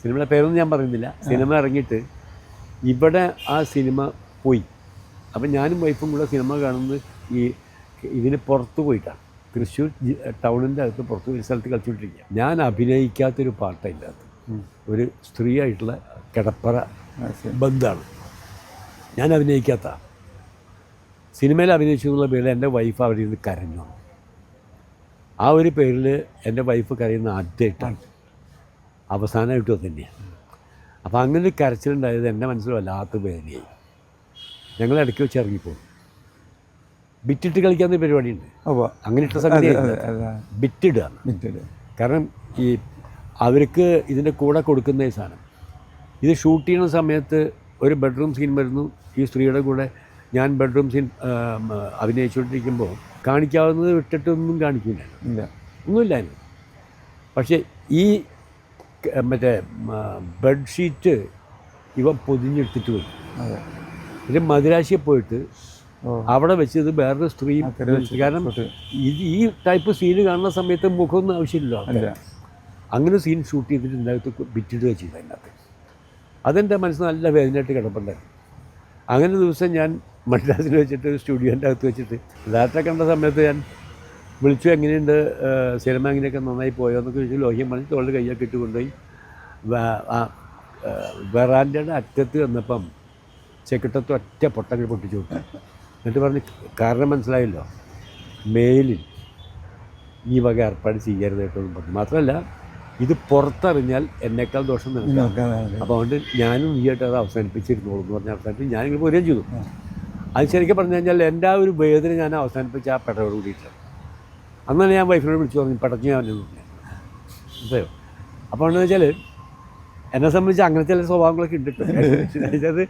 സിനിമയുടെ പേരൊന്നും ഞാൻ പറയുന്നില്ല. സിനിമ ഇറങ്ങിയിട്ട് ഇവിടെ ആ സിനിമ പോയി. അപ്പം ഞാനും വൈഫും കൂടെ സിനിമ കാണുന്നത് ഈ ഇതിന് പുറത്ത് പോയിട്ടാണ്. തൃശ്ശൂർ ടൗണിന്റെ അകത്ത് പുറത്ത് ഒരു സ്ഥലത്ത് കളിച്ചുകൊണ്ടിരിക്കുക. ഞാൻ അഭിനയിക്കാത്തൊരു പാട്ടില്ല ഒരു സ്ത്രീ ആയിട്ടുള്ള കിടപ്പറ ബന്ധമാണ് ബന്ധാണ്. ഞാൻ അഭിനയിക്കാത്ത. സിനിമയിൽ അഭിനയിച്ചു എന്നുള്ള പേരിൽ എന്റെ വൈഫ് അവിടെ നിന്ന് കരഞ്ഞു. ആ ഒരു പേരിൽ എന്റെ വൈഫ് കരയുന്ന ആദ്യമായിട്ടാണ്. അവസാനമായിട്ടും അത് തന്നെയാണ് അപ്പോൾ അങ്ങനെ ഒരു കരച്ചിലുണ്ടായത് എന്റെ മനസ്സിൽ വല്ലാത്ത വേദനയായി. ഞങ്ങൾ ഇടയ്ക്ക് വെച്ച് ഇറങ്ങിപ്പോകും. ബിറ്റിട്ട് കളിക്കാവുന്ന പരിപാടിയുണ്ട്. അപ്പോൾ അങ്ങനെ ഇട്ട സംഗതി. ബിറ്റിടുക. കാരണം ഈ അവർക്ക് ഇതിന്റെ കൂടെ കൊടുക്കുന്ന ഈ സാധനം. ഇത് ഷൂട്ട് ചെയ്യുന്ന സമയത്ത് ഒരു ബെഡ്റൂം സീൻ വരുന്നു. ഈ സ്ത്രീയുടെ കൂടെ ഞാൻ ബെഡ്റൂം സീൻ അഭിനയിച്ചുകൊണ്ടിരിക്കുമ്പോൾ കാണിക്കാവുന്നത് വിട്ടിട്ടൊന്നും കാണിക്കില്ല ഒന്നുമില്ല പക്ഷേ ഈ മറ്റേ ബെഡ്ഷീറ്റ് ഇവ പൊതിഞ്ഞെടുത്തിട്ട് പോയി പിന്നെ ഇത് മദിരാശിയെ പോയിട്ട് അവിടെ വെച്ച് ഇത് വേറൊരു സ്ത്രീ കാരണം ഇത് ഈ ടൈപ്പ് സീന് കാണുന്ന സമയത്ത് മുഖമൊന്നും ആവശ്യമില്ലല്ലോ അങ്ങനെ സീൻ ഷൂട്ട് ചെയ്തിട്ട് ഇതിനകത്ത് വിറ്റിടുക ചെയ്തു അതിനകത്ത്. അതെന്റെ മനസ്സിൽ നല്ല വേദനയായിട്ട് കിടപ്പുണ്ടായിരുന്നു അങ്ങനെ ദിവസം ഞാൻ മദ്രാസിൽ വെച്ചിട്ട് സ്റ്റുഡിയോന്റെ അകത്ത് വെച്ചിട്ട് ഡാറ്റ കണ്ട സമയത്ത് ഞാൻ വിളിച്ചു എങ്ങനെയുണ്ട്? സിനിമ എങ്ങനെയൊക്കെ നന്നായി പോയോ? എന്നൊക്കെ ചോദിച്ചു. ലോഹ്യം പറഞ്ഞിട്ട് അവളുടെ കയ്യൊക്കെ ഇട്ട് കൊണ്ടുപോയി. വ- വെറാൻഡയുടെ അറ്റത്ത് വന്നപ്പം ചെക്കിട്ടത്ത് ഒറ്റ പൊട്ടങ്ങൾ പൊട്ടിച്ചു വിട്ടു എന്നിട്ട് പറഞ്ഞ് കാരണം മനസ്സിലായല്ലോ? മെയിലിൽ ഈ വക ഏർപ്പാട് ചെയ്യരുത് കേട്ടോ എന്ന് പറഞ്ഞു മാത്രമല്ല ഇത് പുറത്തറിഞ്ഞാൽ എന്നേക്കാൾ ദോഷം നിൽക്കാം അപ്പോൾ അതുകൊണ്ട് ഞാനും ഈ ആയിട്ട് അത് അവസാനിപ്പിച്ചിരുന്നോളൂ എന്ന് പറഞ്ഞ അവസാനിപ്പിച്ച് ഞാനിങ്ങനെ പോരുകയും ചെയ്തു. അത് ശരിക്കും പറഞ്ഞു കഴിഞ്ഞാൽ എന്റെ ആ ഒരു വേദന ഞാൻ അവസാനിപ്പിച്ച ആ പെടയോട് കൂടിയിട്ടാണ്. അന്നാണ് ഞാൻ വൈഫിനോട് വിളിച്ചു പറഞ്ഞു പടച്ചു ഞാൻ മനസ്സിലായോ അപ്പോൾ എന്താണെന്ന് വെച്ചാൽ എന്നെ സംബന്ധിച്ച് അങ്ങനെ ചില സ്വഭാവങ്ങളൊക്കെ ഉണ്ട് കേട്ടോ.